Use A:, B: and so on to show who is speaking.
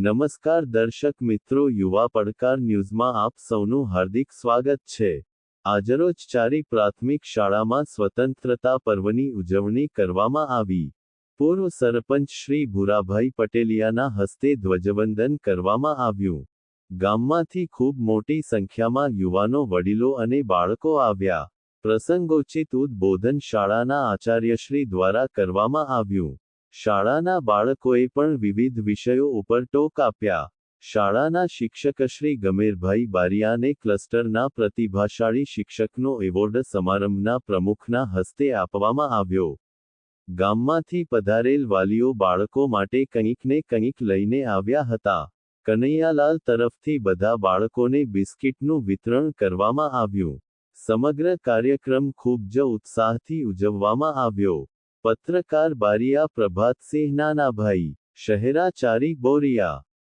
A: નમસ્કાર દર્શક મિત્રો, યુવા પડકાર ન્યૂઝમાં આપ સૌનું હાર્દિક સ્વાગત છે. આજરોજ ચારી પ્રાથમિક શાળામાં સ્વતંત્રતા પર્વની ઉજવણી કરવામાં આવી. પૂર્વ સરપંચ શ્રી ભૂરાભાઈ પટેલિયાના હસ્તે ધ્વજવંદન કરવામાં આવ્યું. ગામમાંથી ખૂબ મોટી સંખ્યામાં યુવાનો, વડીલો અને બાળકો આવ્યા. પ્રસંગોચિત ઉદબોધન શાળાના આચાર્યશ્રી દ્વારા કરવામાં આવ્યું. શાળાના બાળકોએ પણ વિવિધ વિષયો ઉપર ટોક આપ્યા. શાળાના શિક્ષકશ્રી ગમેરભાઈ બારિયાને ક્લસ્ટરના પ્રતિભાશાળી શિક્ષકનો એવોર્ડ સમારંભના પ્રમુખના હસ્તે આપવામાં આવ્યો. ગામમાંથી પધારેલ વાલીઓ બાળકો માટે કંઈક ને કંઈક લઈને આવ્યા હતા. કનૈયાલાલ તરફથી બધા બાળકોને બિસ્કિટનું વિતરણ કરવામાં આવ્યું. સમગ્ર કાર્યક્રમ ખૂબ જ ઉત્સાહથી ઉજવવામાં આવ્યો. પત્રકાર બારિયા પ્રભાતસિંહ નાનાભાઈ શહેરાચારી બોરિયા.